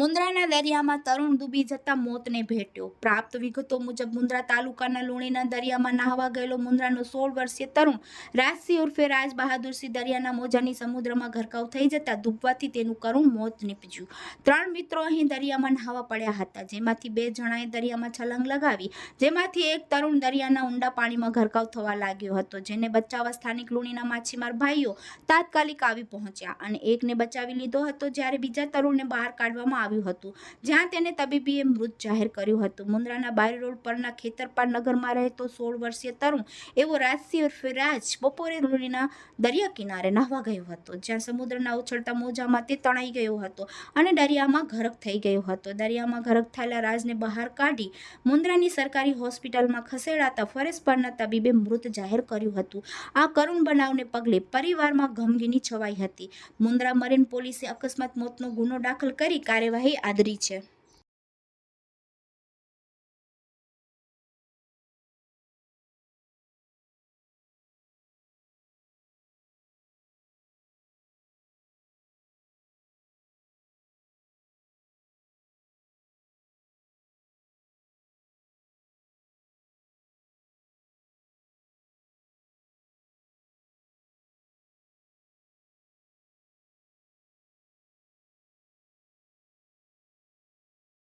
મુન્દ્રાના દરિયામાં તરુણ ડૂબી જતા મોતને ભેટ્યો. પ્રાપ્ત વિગતો મુજબ મુન્દ્રા તાલુકાના લુણીના દરિયામાં નાહવા ગયેલો મુન્દ્રાનો સોળ વર્ષીય તરુણ રાજસિંહ ઉર્ફે રાજ બહાદુરસિંહ દરિયાના મોજાની સમુદ્રમાં ઘરકાવ થઈ જતા ડૂબવાથી તેનું કરુણ મોત નીપજ્યું. ત્રણ મિત્રો અહીં દરિયામાં નાહવા પડ્યા હતા, જેમાંથી બે જણાએ દરિયામાં છલંગ લગાવી, જેમાંથી એક તરુણ દરિયાના ઊંડા પાણીમાં ઘરકાવ થવા લાગ્યો હતો, જેને બચાવવા સ્થાનિક લુણીના માછીમાર ભાઈઓ તાત્કાલિક આવી પહોંચ્યા અને એકને બચાવી લીધો હતો, જ્યારે બીજા તરુણને બહાર કાઢવામાં આવ્યું હતું. જ્યાં તેને તબીબીએ મૃત જાહેર કર્યું હતું. મુન્દ્રાના બારી રોડ પરના ખેતરપાર નગરમાં રહેતો સોળ વર્ષીય તરુણ એવો રાજસિંહ ઉર્ફે રાજ બપોરે રૂડીના દરિયા કિનારે નાહવા ગયો હતો. જ્યાં સમુદ્રના ઉછળતા મોજામાં તે તણાઈ ગયો હતો અને દરિયામાં ગરક થઈ ગયો હતો. દરિયામાં ગરક થયેલા રાજને બહાર કાઢી મુન્દ્રાની સરકારી હોસ્પિટલમાં ખસેડાતા ફરેશ પરના તબીબે મૃત જાહેર કર્યું હતું. આ કરુણ બનાવને પગલે પરિવારમાં ગમગીની છવાઈ હતી. મુન્દ્રા મરીન પોલીસે અકસ્માત મોતનો ગુનો દાખલ કરી કાર્યવાહી આદરી છે.